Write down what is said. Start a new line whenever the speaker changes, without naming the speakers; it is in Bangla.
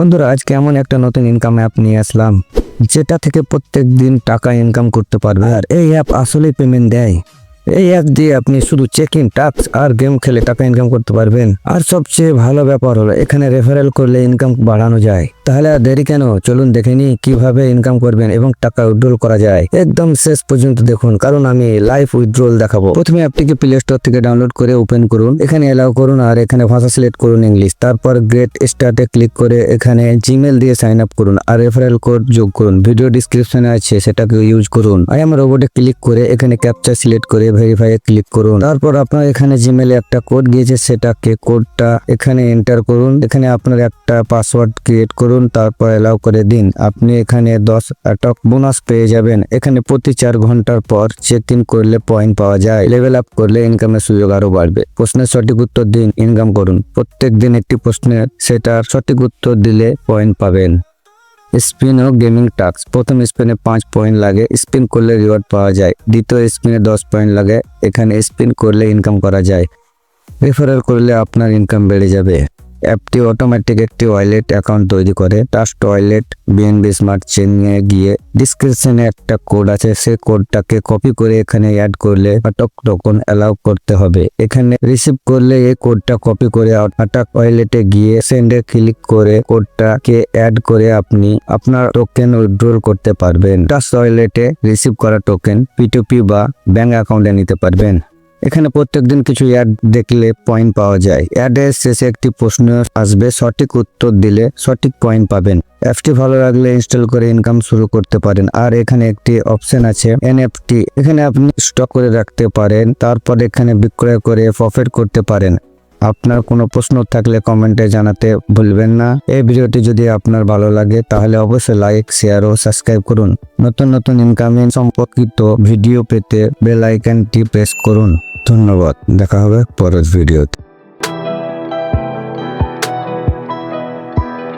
বন্ধুরা আজকে এমন একটা নতুন ইনকাম অ্যাপ নিয়ে আসলাম। যেটা থেকে প্রত্যেক দিন টাকা ইনকাম করতে পারবে। আর এই অ্যাপ আসলেই পেমেন্ট দেয়। এই অ্যাপ দিয়ে আপনি শুধু চেক ইন আর গেম খেলে টাকা ইনকাম করতে পারবেন। আর সবচেয়ে ভালো ব্যাপার হলো, এখানে রেফারেল করলে ইনকাম বাড়ানো যায়। তাহলে আর দেরি কেন? চলুন দেখে নিই কীভাবে ইনকাম করবেন এবং টাকা উইথড্রল করা যায়। একদম শেষ পর্যন্ত দেখুন, কারণ আমি লাইভ উইথড্রল দেখাবো। প্রথমে অ্যাপটিকে প্লে স্টোর থেকে ডাউনলোড করে ওপেন করুন। এখানে এলাও করুন আর এখানে ভাষা সিলেক্ট করুন ইংলিশ তারপর গ্রেট স্টার্টে ক্লিক করে এখানে জিমেল দিয়ে সাইন আপ করুন আর রেফারেল কোড যোগ করুন। ভিডিও ডিসক্রিপশনে আছে সেটাকে ইউজ করুন। আই আমার রোবটে ক্লিক করে এখানে ক্যাপচা সিলেক্ট করে ভেরিফাই ক্লিক করুন। তারপর আপনার এখানে জিমেলে একটা কোড গিয়েছে, সেটাকে কোডটা এখানে এন্টার করুন। এখানে আপনার একটা পাসওয়ার্ড ক্রিয়েট করুন, তারপর এলাও করে দিন। আপনি এখানে দশ অ্যাটক বোনাস পেয়ে যাবেন। এখানে প্রতি চার ঘণ্টার পর চেক ইন করলে পয়েন্ট পাওয়া যায়। লেভেল আপ করলে ইনকামের সুযোগ আরও বাড়বে। প্রশ্নের সঠিক উত্তর দিন ইনকাম করুন। প্রত্যেক দিন একটি প্রশ্নের সেটার সঠিক উত্তর দিলে পয়েন্ট পাবেন। স্পিন ও গেমিং টাস্ক। প্রথম স্পিনে পাঁচ পয়েন্ট লাগে, স্পিন করলে রিওয়ার্ড পাওয়া যায়। দ্বিতীয় স্পিনে দশ পয়েন্ট লাগে, এখানে স্পিন করলে ইনকাম করা যায়। রেফারেল করলে আপনার ইনকাম বেড়ে যাবে। অ্যাপটি অটোমেটিক একটি ওয়ালেট অ্যাকাউন্ট তৈরি করে। টাস্ট ওয়ালেট বিএনবি স্মার্ট চেনে গিয়ে ডিসক্রিপশনে একটা কোড আছে, সেই কোডটাকে কপি করে এখানে অ্যাড করলে আটক টোকন অ্যালাউ করতে হবে। এখানে রিসিভ করলে এই কোডটা কপি করে আটাক ওয়ালেটে গিয়ে সেন্ডে ক্লিক করে কোডটাকে অ্যাড করে আপনি আপনার টোকেন উইথড্রল করতে পারবেন। টাস্ট ওয়ালেটে রিসিভ করা টোকেন পিটুপি বা ব্যাংক অ্যাকাউন্টে নিতে পারবেন। এখানে প্রত্যেকদিন কিছু অ্যাড দেখলে পয়েন্ট পাওয়া যায়। অ্যাডের শেষে একটি প্রশ্ন আসবে, সঠিক উত্তর দিলে সঠিক পয়েন্ট পাবেন। অ্যাপটি ভালো লাগলে ইনস্টল করে ইনকাম শুরু করতে পারেন। আর এখানে একটি অপশন আছে এনএফটি এখানে আপনি স্টক করে রাখতে পারেন, তারপর এখানে বিক্রয় করে প্রফিট করতে পারেন। আপনার কোনো প্রশ্ন থাকলে কমেন্টে জানাতে ভুলবেন না। এই ভিডিওটি যদি আপনার ভালো লাগে, তাহলে অবশ্যই লাইক শেয়ার ও সাবস্ক্রাইব করুন। নতুন নতুন ইনকামিং সম্পর্কিত ভিডিও পেতে বেল আইকনটি প্রেস করুন। ধন্যবাদ। দেখা হবে পরের ভিডিওতে।